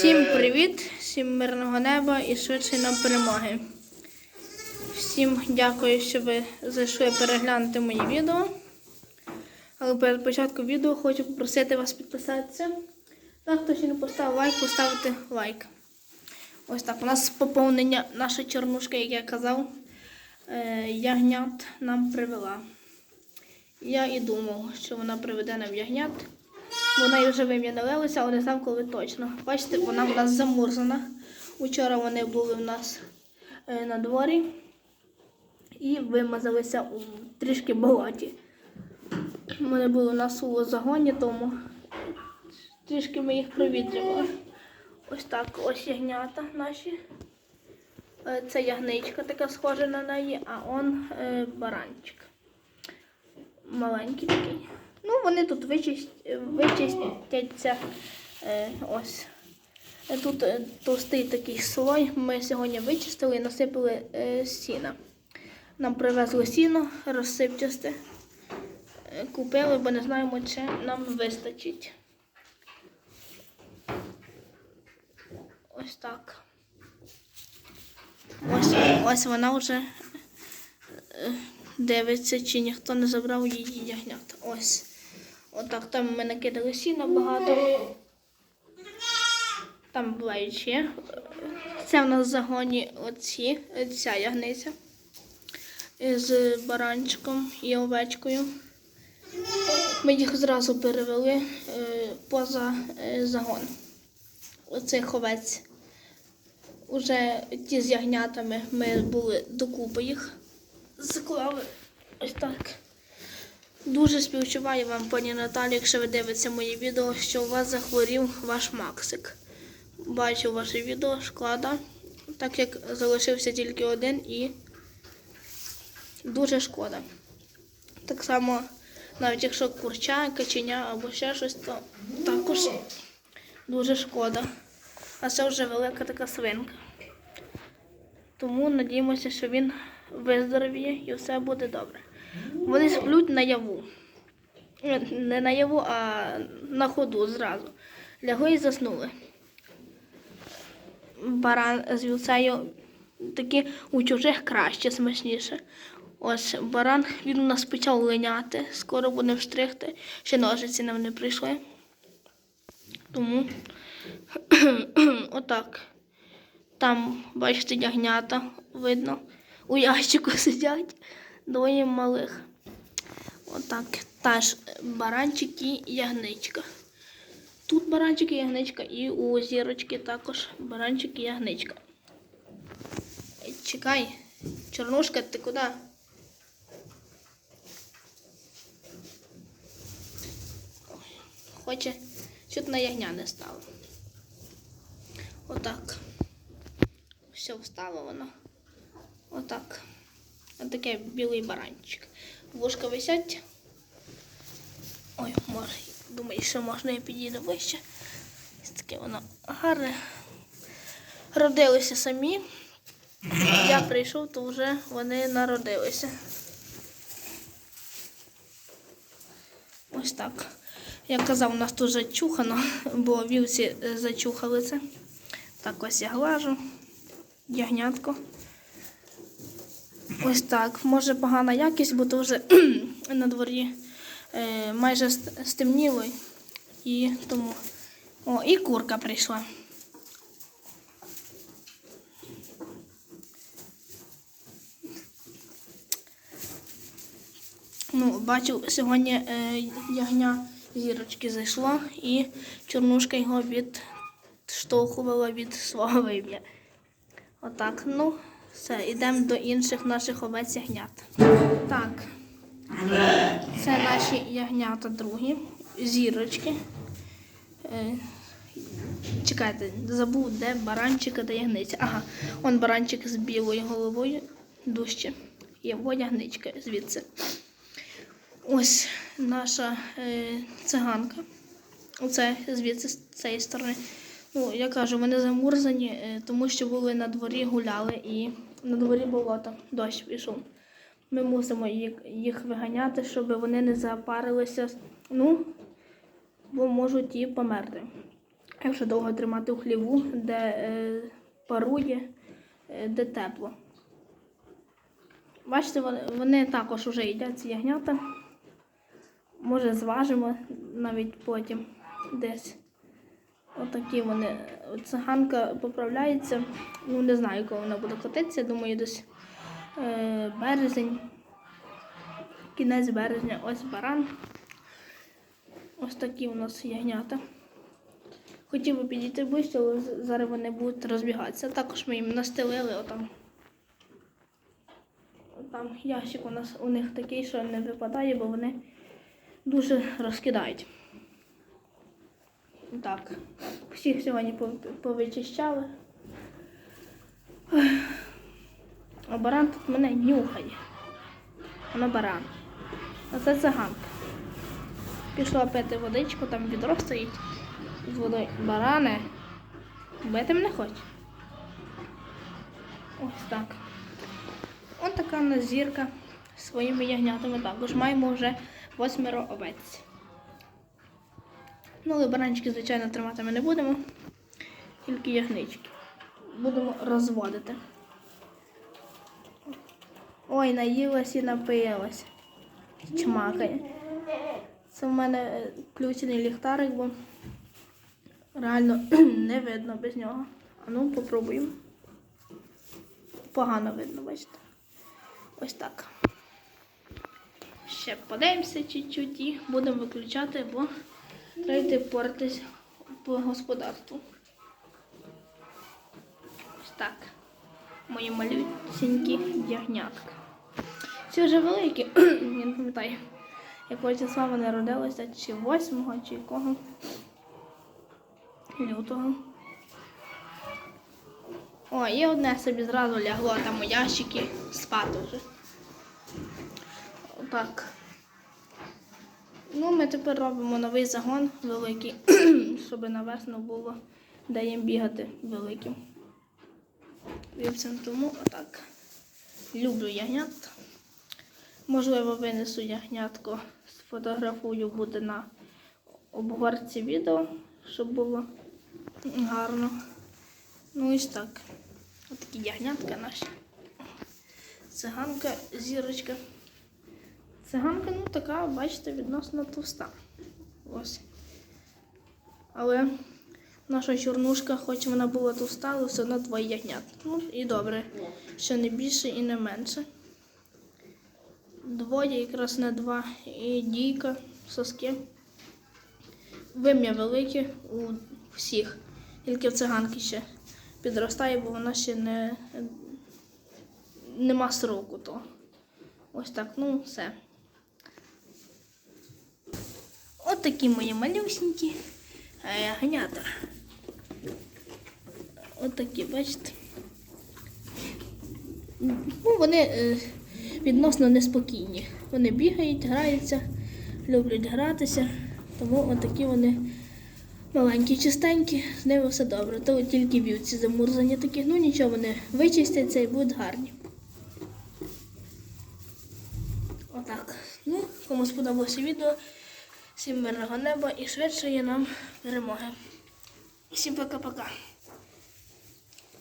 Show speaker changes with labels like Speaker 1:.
Speaker 1: Всім привіт, всім мирного неба і швидше нам перемоги. Всім дякую, що ви зайшли переглянути мої відео. Але перед початком відео хочу попросити вас підписатися. Та хто ще не поставив лайк, поставити лайк. Ось так. У нас поповнення наша чорнушка, як я казав, е, ягнят нам привела. Я і думав, що вона приведе нам ягнят. Вона і живим я налилася, але не знав, коли точно. Бачите, вона в нас замурзана. Учора вони були в нас е, на дворі і вимазалися у трішки болоті. Вони були у нас у загоні, тому трішки ми їх провітрювали. Ось так, ось ягнята наші. Е, Це ягничка така схожа на неї, а он е, баранчик. Маленький такий. Ну, вони тут вичист... вичистяться. Е, ось. Тут е, товстий такий слой. Ми сьогодні вичистили і насипали е, сіна. Нам привезли сіно розсипчасте. Купили, бо не знаємо, чи нам вистачить. Ось так. Ось, ось вона вже дивиться, чи ніхто не забрав її ягнят. Ось. Отак там ми накидали сіна багато. Там бувають ще. Це в нас в загоні оці, ця ягниця з баранчиком і овечкою. Ми їх зразу перевели е, поза е, загон. Оцих овець. Уже ті з ягнятами ми були докупи їх. Заклали ось так. Дуже співчуваю вам, пані Наталі, якщо ви дивитеся мої відео, що у вас захворів ваш Максик. Бачу ваше відео, шкода, так як залишився тільки один і дуже шкода. Так само, навіть якщо курча, каченя або ще щось, то також дуже шкода. А це вже велика така свинка. Тому надіємося, що він виздоровіє і все буде добре. Вони сплють наяву. Е, Не наяву, а на ходу зразу. Лягли і заснули. Баран з вівцею такі у чужих краще, смачніше. Ось баран, він у нас почав линяти, скоро буде встригти. Ще ножиці нам не прийшли. Тому отак. Там, бачите, ягнята видно. У ящику сидять двоє малих. Отак. Теж баранчик і ягничка. Тут баранчик і ягничка, і у зірочки також баранчик і ягничка. Чекай, чорнушка, ти куди? Хоче, чуть на ягня не стало. Отак. Все встало воно. Отак. Отаке білий баранчик. Вушка висять. Ой, може, думаю, що можна і підійду вище. Ось таке воно гарне. Родилися самі. Я прийшов, то вже вони народилися. Ось так. Я казав, у нас тут зачухано, бо вівці зачухали це. Так ось я глажу. Ягнятко. Ось так. Може погана якість, бо то вже на дворі е, майже стемніло. І тому. О, і курка прийшла. Ну, бачу, сьогодні е, ягня зірочки зайшло і чорнушка його відштовхувала від свого вим'я. Отак, ну, все, йдемо до інших наших овець ягнят. Так, це наші ягнята другі, зірочки. Е, чекайте, забув, де баранчик, а де ягниця. Ага, он баранчик з білою головою, дужче. Його ягничка звідси. Ось наша е, циганка. Оце звідси з цієї сторони. Ну, я кажу, вони замурзані, е, тому що були на дворі, гуляли і на дворі болото, дощ пішов. Ми мусимо їх, виганяти, щоб вони не запарилися, ну, бо можуть і померти. Якщо довго тримати у хліву, де е, парує, е, де тепло. Бачите, вони також вже їдять ці ягнята. Може, зважимо навіть потім десь. Отакі вони. Циганка поправляється. Ну, не знаю, коли вона буде котитися. Думаю, десь е, березень. Кінець березня. Ось баран. Ось такі у нас ягнята. Хотів би підійти ближче, але зараз вони будуть розбігатися. Також ми їм настелили отам. Там ящик у нас у них такий, що не випадає, бо вони дуже розкидають. Так, всіх сьогодні повичищали. Ой. А баран тут мене нюхає. Воно баран. А це циганка. Пішла пити водичку, там відро стоїть з водою. Баране. Бити мене хоч. Ось так. Ось така у нас зірка зі своїми ягнятами. Також маємо вже восьмеро овець. Ну, але баранчики, звичайно, тримати ми не будемо. Тільки ягнички. Будемо розводити. Ой, наїлась і напилась. Чмакає. Це в мене е, включений ліхтарик, бо реально не видно без нього. А ну, попробуємо. Погано видно, бачите. Ось так. Ще подивимося чуть-чуть і будемо виключати, бо треба йти портись по господарству. Ось так. Мої малюсінькі ягнятка. Ці вже великі, я не пам'ятаю, якого числа вони родилися, чи 8 чи якого лютого. О, і одне собі зразу лягло там у ящики спати вже. Отак. Ну, ми тепер робимо новий загон великий, щоб на весну було де їм бігати великим. Вівцям тому отак. Люблю ягнят. Можливо, винесу ягнятко, сфотографую, буде на обгорці відео, щоб було гарно. Ну ось так. Отакі ягнятка наші. Циганка, зірочка. Циганка, ну така, бачите, відносно товста. Ось. Але наша чорнушка, хоч вона була товста, але все одно двоє ягнят. Ну і добре, що не більше і не менше. Двоє, якраз не два. І дійка, соски. Вим'я велике у всіх. Тільки в циганки ще підростає, бо вона ще не нема сроку то. Ось так, ну все. Такі мої малюсенькі е, ганята. От бачите. Ну, вони е, відносно неспокійні. Вони бігають, граються, люблять гратися, тому от вони маленькі, чистенькі, з ними все добре. То тільки вівці замурзані такі, ну нічого, вони вичистяться і будуть гарні. Отак. Ну, кому сподобалося відео, всім мирного неба і швидшої нам перемоги. Всім пока-пока.